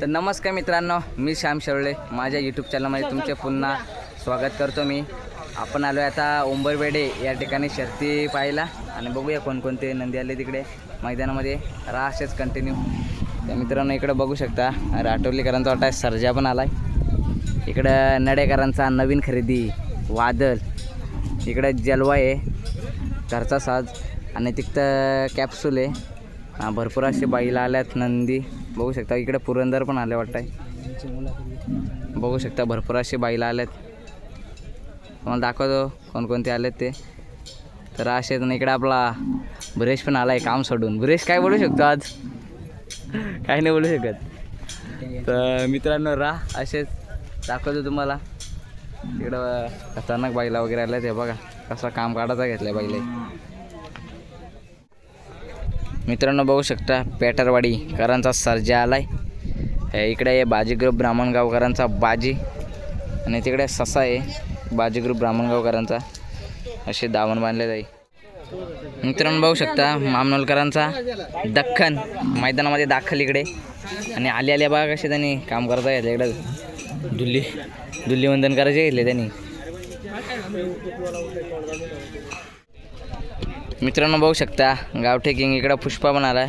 तर नमस्कार मित्रांनो मी श्याम शेवळे माझ्या यूट्यूब चॅनलमध्ये तुमचे पुन्हा स्वागत करतो मी. आपण आलो आहे आता उंबरवेडे या ठिकाणी शर्ती पाहायला. आणि बघूया कोणकोणते नंदी आले तिकडे मैदानामध्ये. राहा असेच कंटिन्यू तर मित्रांनो इकडं बघू शकता राठोलीकरांचा वाटा सर्जा पण आला आहे इकडं नडेकरांचा नवीन खरेदी वादल. इकडं जलवा आहे घरचा साज. आणि तिथं कॅप्सूल आहे. हा, भरपूर असे बैला आल्यात नंदी. बघू शकता इकडे पुरंदर पण आले वाटतंय. बघू शकता भरपूर असे बैला आल्यात. तुम्हाला दाखवतो कोणकोणते आलेत ते. तर असेच इकडे आपला ब्रेश पण आला आहे काम सोडून. ब्रेश काय बोलू शकतो आज? काही नाही बोलू शकत. तर मित्रांनो राहा असेच दाखवतो तुम्हाला. इकडं अचानक बाईला वगैरे आल्यात हे बघा कसा काम काढायचा घेतलाय बाईला. मित्रांनो बघू शकता पेटरवाडी करांचा सर्जा आलाय. आहे इकडे आहे बाजीग्रुप ब्राह्मणगावकरांचा बाजी. आणि तिकडे ससा आहे बाजीग्रुप ब्राह्मणगावकरांचा. असे दावण बांधले जाई मित्रांनो बघू शकता मामनोलकरांचा दख्खन मैदानामध्ये दाखल इकडे. आणि आले आल्या बघा कसे त्यांनी काम करता येतं इकडं. दुल्ली दुल्लीवंदन करायचे घेतले त्यांनी. मित्रांनो बघू शकता गावठे किंग इकडं पुष्पा पण आहे.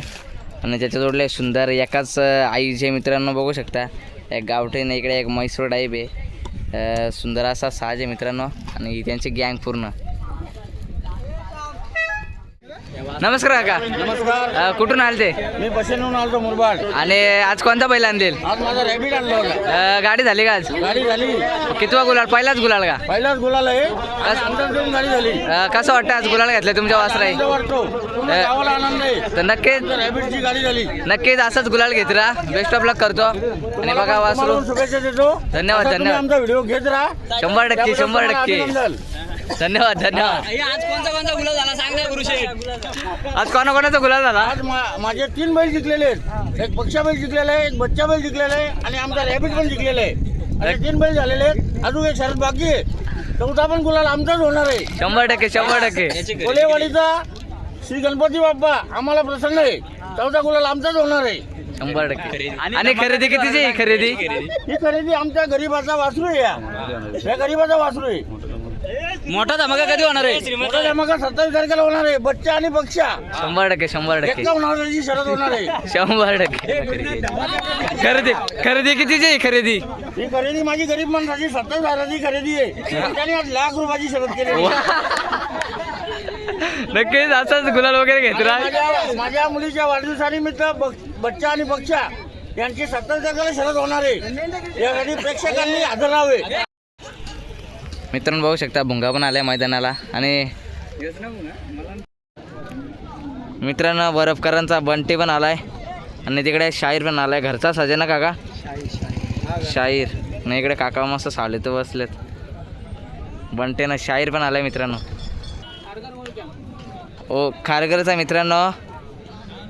आणि त्याच्या जोडले सुंदर एकाच आईचे मित्रांनो बघू शकता एक गावठे इकडे एक म्हैसूर टाईप आहे सुंदर असा साज आहे मित्रांनो आणि त्यांची गँग पूर्ण. नमस्कार काका. नमस्कार. अं, कुठून आले ते मी बसेनहून आलतो मुरबाड. आणि आज कोणता बैल आणतील आज माझा रॅबिट आणला होता. अं, गाडी झाली का आज? गाडी झाली. कितवा गुलाल? पहिलाच गुलाल का? पहिलाच गुलाल आहे. आज गाडी झाली. अं, कसं वाटतं आज गुलाल घेतलं तुमच्या वासरा आनंद वाटतो. पूर्ण गावाला आनंद आहे. तर नक्कीच रॅबिटची गाडी झाली. नक्कीच असंच गुलाल घेत राहा. बेस्ट ऑफ लक करतो. आणि बघा वासरू. तुम्हाला शुभेच्छा देतो. धन्यवाद, असा तुम्ही धन्यवाद. आमचा व्हिडिओ घेत राहा. शंभर टक्के त्याबद्दल शंभर तुम्हाला टक्के. अभिनंदन. धन्यवाद धन्यवाद. आज कोणता कोणता गुलाब झाला? सांग ना गुरुशेठ. आज कोणाकोणाचा गुलाल झाला? आज मा- माझे तीन बैल जिंकलेले आहेत. एक पक्षा बैल जिंकलेला आहे एक बच्चा बैल जिंकलेला आहे आणि आमचा रॅबिट पण जिंकलेला आहे. असे तीन बैल झालेले आहेत. अजून एक शरद बाकी आहे. चौथा पण गुलाल आमचाच होणार आहे. शंभर टक्के शंभर टक्के. कोलेवाडीचा श्री गणपती बाप्पा आम्हाला प्रसन्न आहे. चौथा गुलाल आमचाच होणार आहे. शंभर टक्के. आणि खरेदी कितीची आहे खरेदी? ही खरेदी आमच्या गरीबाचा वासरू आहे या. या गरीबाचा वासरू आहे. मोठा धमाका कधी होणार आहे? मोठा धमाका सत्तावीस तारखेला होणार आहे. बच्चा आणि पक्षा शंभर टक्के शंभर टक्के. हजाराची शरद होणार आहे. शंभर टक्के. खरेदी. खरेदी. कितीची आहे खरेदी? ही खरेदी माझी गरीब माणसाची सत्तावीस हजाराची खरेदी आहे. त्याने आज लाख रुपयाची शरद आहे. नक्कीच असंच गुलाल वगैरे घेत राहा. माझ्या माझ्या मुलीच्या वाढदिवसानिमित्त बक- बच्चा आणि पक्षा यांची सत्तावीस तारखेला शरद होणार आहे. यासाठी प्रेक्षकांनी हजर राहावे. मित्रांनो बघू शकता भुंगा पण आलाय मैदानाला आणि मित्रांनो बरफकरांचा बंटी पण आलाय आणि तिकडे शाहीर पण आलाय. घरचा सजे ना काका? शाहीर. नाही इकडे काका मस्त सावले तर बसलेत. बंटेनं शाहीर पण आलाय मित्रांनो. ओ खारगरचा मित्रांनो.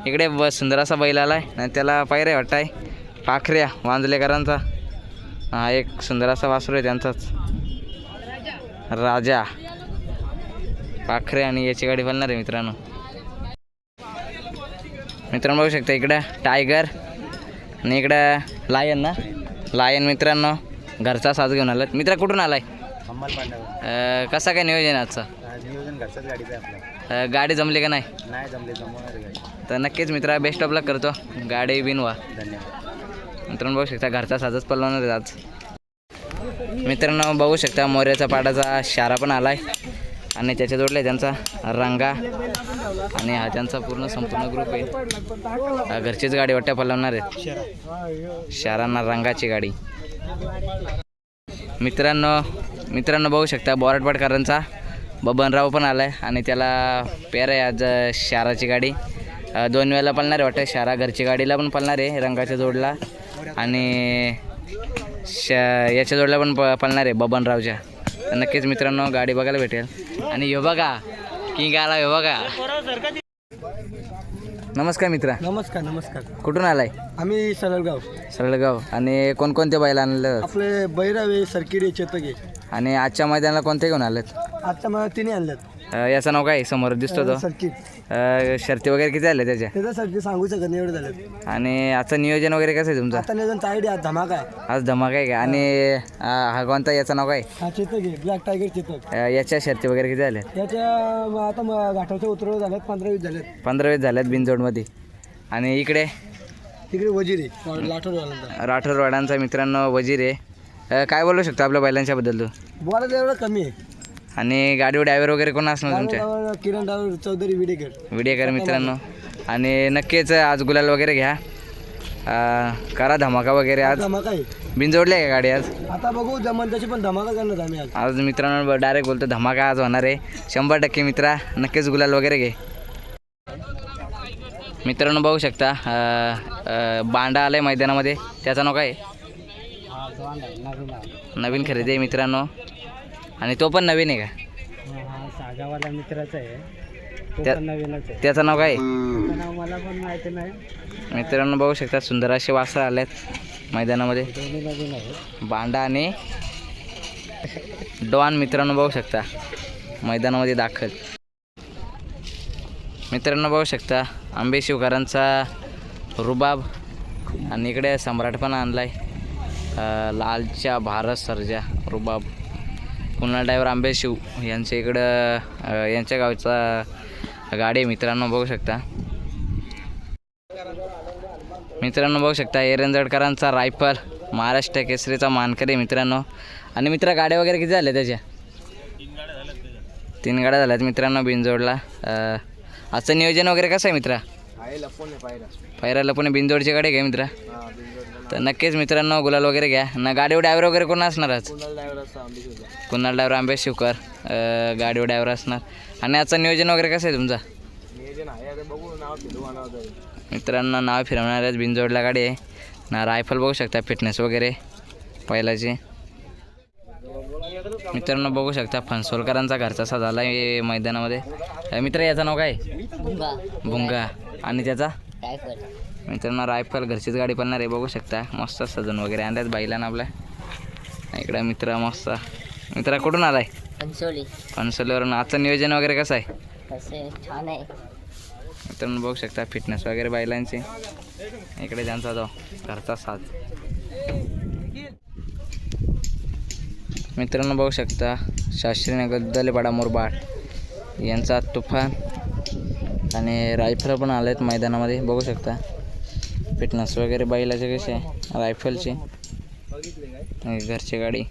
इकडे ब सुंदर असा बैल आलाय आणि त्याला पायरे वाटताय. पाखऱ्या वांजलेकरांचा. हा एक सुंदर असा वासरू आहे त्यांचाच. राजा. पाखरे आणि याची गाडी बोलणार आहे मित्रांनो. मित्रांनो बघू शकता इकडं टायगर आणि इकडं लायन ना. लायन मित्रांनो घरचा साज घेऊन आलात. मित्रा कुठून आलाय? कसा काय नियोजन आजचं? नियोजन गाडी जमली का नाही? नाही जमले तर नक्कीच मित्रा बेस्ट ऑफ लक करतो. गाडी बिनवा. धन्यवाद. मित्रांनो बघू शकता घरचा साजच पलवणार आहे आज. मित्रांनो बघू शकता मोर्याचा पाडाचा शारा पण आलाय. आणि त्याच्या जोडला त्यांचा रंगा. आणि हा त्यांचा पूर्ण संपूर्ण ग्रुप आहे. घरचीच गाडी वाट्या पलवणार आहेत. शारांना रंगाची गाडी. मित्रांनो मित्रांनो बघू शकता बोराटपाटकरांचा बबनराव पण आलाय. आणि त्याला पेर आहे आज शाराची गाडी. दोन वेळेला पळणार आहे वाटतं. शारा घरची गाडीला पण पळणार आहे रंगाच्या जोडला. आणि श याच्या जोडला पण प पळणार आहे बबनरावच्या. तर नक्कीच मित्रांनो गाडी बघायला भेटेल. आणि ह्यो बघा किंग आला ह्यो बघा. नमस्कार मित्रा. नमस्कार नमस्कार. कुठून आलाय? आम्ही सलगाव सरळगाव आणि कोणकोणते बैल आणलं? आपले बैरावे सरकिडे चेतके आणि आजच्या मैदानाला कोणते घेऊन आलेत? आता मला तिने आणल्यात अ, याचं नाव काय? समोर दिसतो तो. सर्किट अं, शर्ती वगैरे किती झाल्या त्याच्या? त्याच्यासाठी सांगू शकत नाही एवढे झाले आणि आजचं नियोजन वगैरे कसं आहे तुमचं? आता नियोजन आज धमाका आहे. आज धमाका आहे का? आणि अं, हा कोणता याचं नाव काय? हा चेतक आहे ब्लॅक टायगर चेतक. अं, याच्या शर्ती वगैरे किती झाल्या त्याच्या म- आता म- घाटाच्या उतरवळ झाल्यात पंधरा वीस झालेत पंधरा वीस झाल्यात बिनजोडमध्ये. आणि इकडे? तिकडे वजीर आहे लाठोर वाल्यांचा राठोरवाडांचा मित्रांनो वजीर आहे. अं, काय बोलू शकतो आपल्या बैलांच्याबद्दल तू? बोलायचं एवढं कमी आहे. आणि गाडीवर ड्रायव्हर वगैरे कोण असणार तुमच्या किरण डावर चौधरी विडेकर. व्हिडिओ मित्रांनो. आणि नक्कीच आज गुलाल वगैरे घ्या. अं, करा धमाका वगैरे आज. धमाका आहे. बिनजोडली आहे का गाडी आज? आता बघू जमन तशी पण धमाका करणार आम्ही आज. आज मित्रांनो डायरेक्ट बोलतो धमाका आज होणार आहे. शंभर टक्के मित्रा नक्कीच गुलाल वगैरे घे. मित्रांनो बघू शकता अं, अं, बांडा आलाय मैदानामध्ये. त्याचं नाव काय आहे? नवीन खरेदी आहे मित्रांनो. आणि तो पण नवीन आहे का? सागावाला मित्राचा आहे. तो त्या- पण नवीनच आहे. त्याचं नाव काय? आहे? त्याचं नाव मला पण माहिती नाही. मित्रांनो बघू शकता सुंदर असे वासर आलेत मैदानामध्ये. दोन्ही नवीन आहे बांडा आणि डॉन मित्रांनो बघू शकता मैदानामध्ये दाखल. मित्रांनो बघू शकता आंबे शिवकरांचा रुबाब आणि इकडे सम्राट पण आणलाय. लालच्या भारत सर्जा रुबाब. पुन्हा ड्रायव्हर आंबे शिव यांच्या इकडं यांच्या गावचा गाडी मित्रांनो बघू शकता. मित्रांनो बघू शकता एरंजडकरांचा रायफल महाराष्ट्र केसरीचा मानकरी मित्रांनो. आणि मित्र गाड्या वगैरे किती झाल्या त्याच्या? तीन गाड्या झाल्यात मित्रांनो बिनजोडला. आजचं नियोजन वगैरे कसं आहे मित्रा? पायराला पण बिनजोडची गाडी घ्या मित्रा? तर नक्कीच मित्रांनो गुलाल वगैरे घ्या. ना गाडीवर ड्रायव्हर वगैरे कोण असणार आज? कुणाल ड्रायव्हर? आंबे शिवकर. गाडीवर ड्रायव्हर असणार. आणि आजचं नियोजन वगैरे कसं आहे तुमचं? मित्रांनो नाव फिरवणाऱ्याच बिनजोडला गाडी आहे. ना रायफल बघू शकता फिटनेस वगैरे पहिल्याची. मित्रांनो बघू शकता फणसोलकरांचा घरचा असा झाला आहे मैदानामध्ये मित्र याचं नाव काय? भुंगा. आणि त्याचा? मित्रांनो रायफल घरचीच गाडी पळणार आहे बघू शकता. मस्त सजून वगैरे आणल्यात बाईला ना आपल्या. इकडं मित्र मस्त. मित्रा कुठून आलाय? पंचोली फणसोलीवरून. आजचं नियोजन वगैरे कसं आहे? कसे छान आहे. मित्रांनो बघू शकता फिटनेस वगैरे बैलांची इकडे त्यांचा तो घरचा साथ मित्रांनो बघू शकता शास्त्रीनगर दलेपाडा मुरबाड. यांचा तुफान. आणि रायफल पण आलेत मैदानामध्ये बघू शकता. फिटनेस वगैरे बैलाचे कसे आहे? रायफलचे आणि घरची गाडी?